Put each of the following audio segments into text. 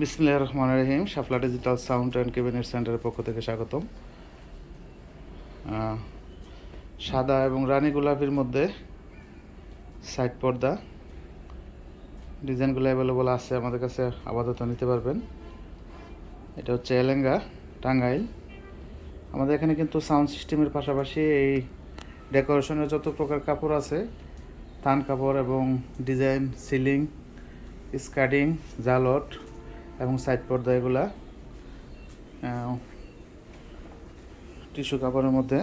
বিসমিল্লাহ রহমান রহিম Shapla digital sound and cabinet সেন্টারের পক্ষ থেকে স্বাগতম। সাদা এবং রানী গোলাপির মধ্যে সাইড পর্দা। ডিজাইনগুলো অ্যাভেলেবল আছে, আমাদের কাছে আপাতত নিতে পারবেন। এটা হচ্ছে এলেঙ্গা টাঙ্গাইল। আমাদের এখানে কিন্তু সাউন্ড সিস্টেমের পাশাপাশি এই ডেকোরেশনের যত প্রকার কাপড় আছে, থান কাপড় এবং ডিজাইন, সিলিং স্কার্টিং জালট এবং সাইড পর্দা এগুলা টিস্যু কাপড়ের মধ্যে।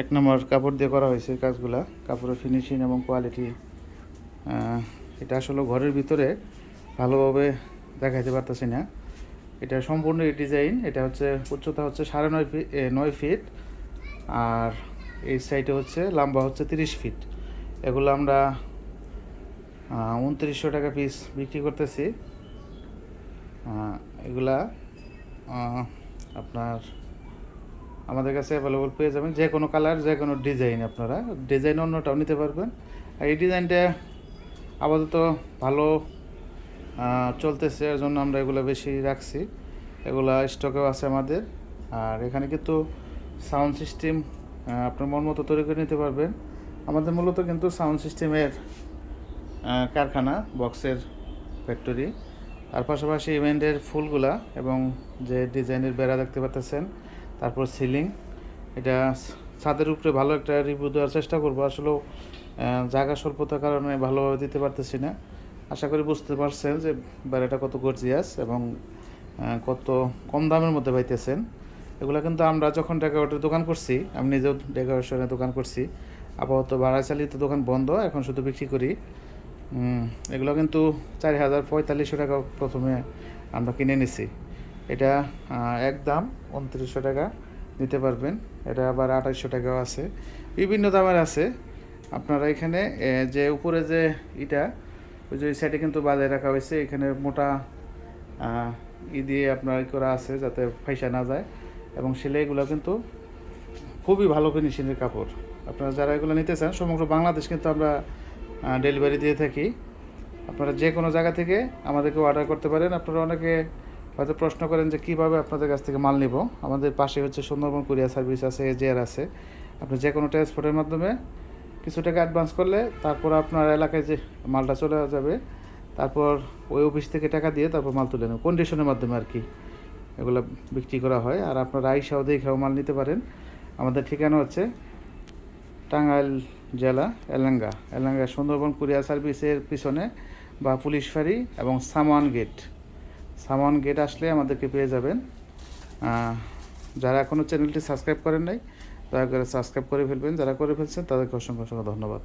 এক নম্বর কাপড় দিয়ে করা হয়েছে কাজগুলা, কাপড়ের ফিনিশিং এবং কোয়ালিটি এটা আসলে ঘরের ভিতরে ভালোভাবে দেখাইতে পারতেছি না। এটা সম্পূর্ণ ডিজাইন এটা হচ্ছে উচ্চতা হচ্ছে সাড়ে নয় ফিট নয় ফিট, আর এই সাইডে হচ্ছে, লম্বা হচ্ছে তিরিশ ফিট। এগুলো আমরা উনত্রিশশো টাকা পিস বিক্রি করতেছি। এগুলা আপনার আমাদের কাছে অ্যাভেলেবল পেয়ে যাবেন। যে কোনো কালার যে কোনো ডিজাইন আপনারা। ডিজাইন অন্যটাও নিতে পারবেন। আর এই ডিজাইনটা আপাতত ভালো চলতেছে, এর জন্য আমরা এগুলো বেশি রাখছি। এগুলা স্টকেও আছে আমাদের। আর এখানে কিন্তু সাউন্ড সিস্টেম আপনার মন মতো তৈরি করে নিতে পারবেন। আমাদের মূলত কিন্তু সাউন্ড সিস্টেমের কারখানা বক্সের ফ্যাক্টরি তার পাশাপাশি ইভেন্টের ফুলগুলা এবং যে ডিজাইনের বেড়া দেখতে পাচ্ছেন তারপর সিলিং, এটা ছাদের উপরে ভালো একটা রিভিউ দেওয়ার চেষ্টা করব। আসলে জায়গা স্বল্পতার কারণে ভালোভাবে দিতে পারতেছি না। আশা করি বুঝতে পারছেন যে বেড়াটা কত গর্জিয়াস এবং কত কম দামের মধ্যে পাইতেছেন। এগুলো কিন্তু আমরা যখন ডেকোরেটের দোকান করছি, আমি নিজেও ডেকোরেশনের দোকান করছি। আপাতত ভাড়া চালিত দোকান বন্ধ, এখন শুধু বিক্রি করি। এগুলো কিন্তু চার হাজার পঁয়তাল্লিশশো টাকা প্রথমে আমরা কিনে নিছি। এটা এক দাম উনত্রিশশো টাকা নিতে পারবেন। এটা আবার আঠাইশশো টাকাও আছে। বিভিন্ন দামের আছে। আপনারা এখানে যে উপরে যে ইটা, ওই যে সাইডে কিন্তু বাজারে রাখা হয়েছে। এখানে মোটা ই দিয়ে আপনার করা আছে যাতে ফাইসা না যায়। এবং সেলাইগুলো কিন্তু খুবই ভালো ফিনিশিংয়ের কাপড়। আপনারা যারা এগুলো নিতে চান, সমগ্র বাংলাদেশ কিন্তু আমরা ডেলিভারি দিয়ে থাকি। আপনারা যে কোনো জায়গা থেকে আমাদেরকে অর্ডার করতে পারেন। আপনারা অনেকে হয়তো প্রশ্ন করেন যে কীভাবে আপনাদের কাছ থেকে মাল নিব? আমাদের পাশে হচ্ছে সুন্দরবন কুরিয়ার সার্ভিস আছে এজিআর আছে। আপনি যে কোনো ট্রান্সপোর্টের মাধ্যমে কিছু টাকা অ্যাডভান্স করলে তারপর আপনার এলাকায় যে মালটা চলে যাবে, তারপর ওই অফিস থেকে টাকা দিয়ে তারপর মাল তুলে নেব। কন্ডিশনের মাধ্যমে আর কি এগুলো বিক্রি করা হয়। আর আপনারা আইসাও দেখেও মাল নিতে পারেন। আমাদের ঠিকানা হচ্ছে টাঙ্গাইল জেলা, এলাঙ্গা। এলাঙ্গা সুন্দরবন কুরিয়ার সার্ভিসের পিছনে বা পুলিশ ফাঁড়ি এবং সামান গেট। সামান গেট আসলে আমাদেরকে পেয়ে যাবেন। যারা এখনও চ্যানেলটি সাবস্ক্রাইব করেন নাই, দয়া করে সাবস্ক্রাইব করে ফেলবেন। যারা করে ফেলছেন, তাদেরকে অসংখ্য অসংখ্য ধন্যবাদ।